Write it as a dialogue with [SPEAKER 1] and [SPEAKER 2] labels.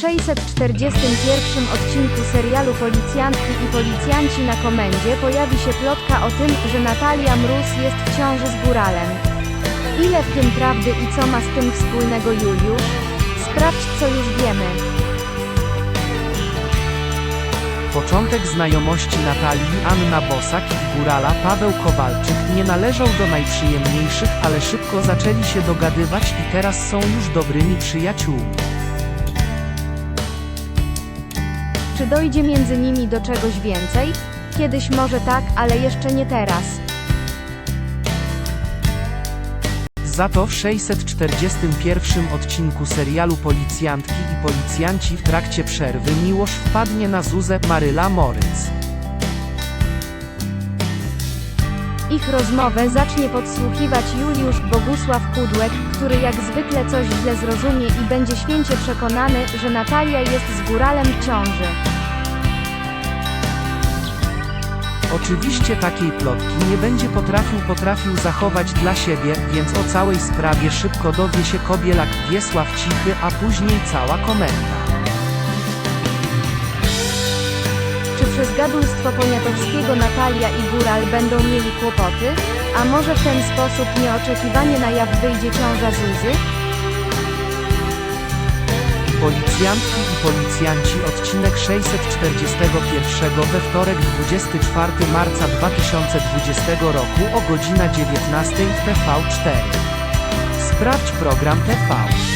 [SPEAKER 1] 641 odcinku serialu Policjantki i Policjanci na komendzie pojawi się plotka o tym, że Natalia Mróz jest w ciąży z góralem. Ile w tym prawdy i co ma z tym wspólnego Juliusz? Sprawdź co już wiemy.
[SPEAKER 2] Początek znajomości Natalii Anna Bosak i górala Paweł Kowalczyk nie należał do najprzyjemniejszych, ale szybko zaczęli się dogadywać i teraz są już dobrymi przyjaciółmi.
[SPEAKER 1] Czy dojdzie między nimi do czegoś więcej? Kiedyś może tak, ale jeszcze nie teraz.
[SPEAKER 2] Za to w 641 odcinku serialu Policjantki i Policjanci w trakcie przerwy Miłosz wpadnie na Zuzę Maryla Moryc.
[SPEAKER 1] Ich rozmowę zacznie podsłuchiwać Juliusz Bogusław Kudłek, który jak zwykle coś źle zrozumie i będzie święcie przekonany, że Natalia jest z góralem w ciąży.
[SPEAKER 2] Oczywiście takiej plotki nie będzie potrafił potrafił zachować dla siebie, więc o całej sprawie szybko dowie się Kobielak Wiesław Cichy, a później cała komenda.
[SPEAKER 1] Czy przez gadulstwo poniatowskiego Natalia i góral będą mieli kłopoty? A może w ten sposób nieoczekiwanie na jaw wyjdzie ciąża Zuzy?
[SPEAKER 2] Policjantki i policjanci odcinek 641 we wtorek 24 marca 2020 roku o godzina 19 w TV4. Sprawdź program TV.